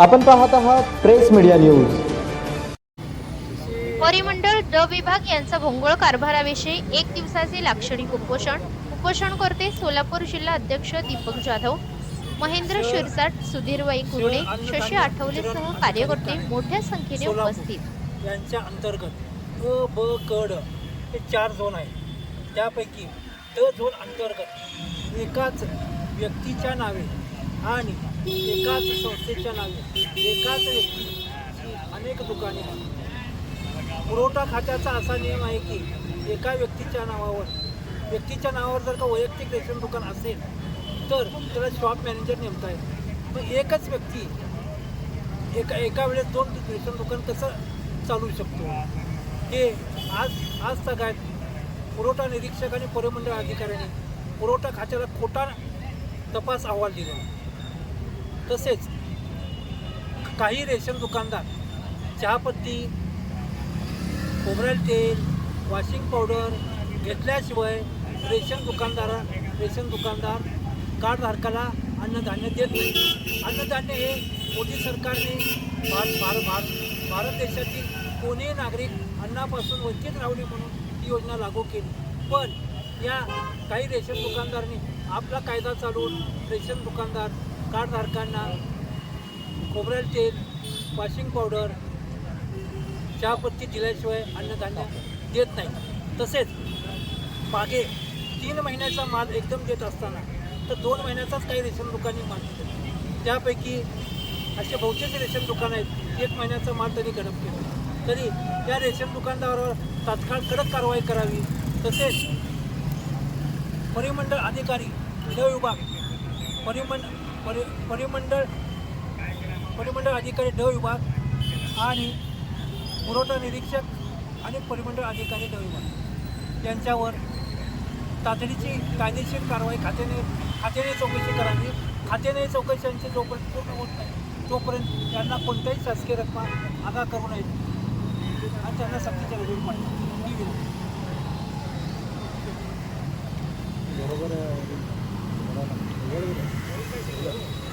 आपण पाहत आहात प्रेस मीडिया न्यूज. परिमंडळ ड विभाग यांचा भोंगळ कारभाराविषयी एक दिवसाचे लाक्षणिक उपोषण. उपोषणकर्ते सोलापूर जिल्हा अध्यक्ष दीपक जाधव महेंद्र शिरसाट सुधीर वाई कुर्डे शशी आठवलेसह कार्यकर्ते मोठ्या संख्येने उपस्थित. यांच्या अंतर्गत अ ब क ड हे चार झोन आहेत. त्यापैकी ड झोन अंतर्गत एकाच व्यक्तीच्या नावे आणि एकाच संस्थेच्या नावे एकाच व्यक्ती अनेक दुकाने. पुरवठा खात्याचा असा नियम आहे की एका व्यक्तीच्या नावावर व्यक्तीच्या नावावर जर का वैयक्तिक रेशन दुकान असेल तर त्याला शॉप मॅनेजर नेमता येईल. मग एकच व्यक्ती एका एका वेळेस दोन रेशन दुकान कसं चालू शकतो? हे आज आज सगळ्यात पुरवठा निरीक्षक आणि परिमंडळ अधिकाऱ्यांनी पुरवठा खात्याला खोटा तपास अहवाल दिलेला तसेच काही रेशन दुकानदार चहापत्ती खोबरेल तेल वॉशिंग पावडर घेतल्याशिवाय रेशन दुकानदारा रेशन दुकानदार कार्डधारकाला अन्नधान्य देत नाही. अन्नधान्य हे मोदी सरकारने भार भार भारत भारत देशातील कोणीही नागरिक अन्नापासून वंचित राहू नये म्हणून ही योजना लागू केली. पण या काही रेशन दुकानदारांनी आपला कायदा चालवून रेशन दुकानदार कार्डधारकांना खोबरेल तेल वॉशिंग पावडर चहापत्ती दिल्याशिवाय अन्नधान्य देत नाही. तसेच मागे तीन महिन्याचा माल एकदम देत असताना तर दोन महिन्याचाच काही रेशन दुकानी माल देतात त्यापैकी असे बहुतेक रेशन दुकान आहेत एक महिन्याचा माल त्यांनी गडप केला. तरी या रेशन दुकानदारावर तात्काळ कडक कारवाई करावी तसेच परिमंडळ अधिकारी ड विभाग परिमंडळ परि परिमंडळ परिमंडळ अधिकारी ड विभाग आणि पुरवठा निरीक्षक आणि परिमंडळ अधिकारी ड विभाग. यांच्यावर तातडीची कायदेशीर कारवाई खात्याने खात्याने चौकशी करावी. खात्याने चौकशांची जोपर्यंत पूर्ण होत नाही तोपर्यंत त्यांना कोणत्याही शासकीय रक्कम आगा करू नये. आणि त्यांना सक्तीच्या रजेवर पाहिजे बरोबर What are you doing?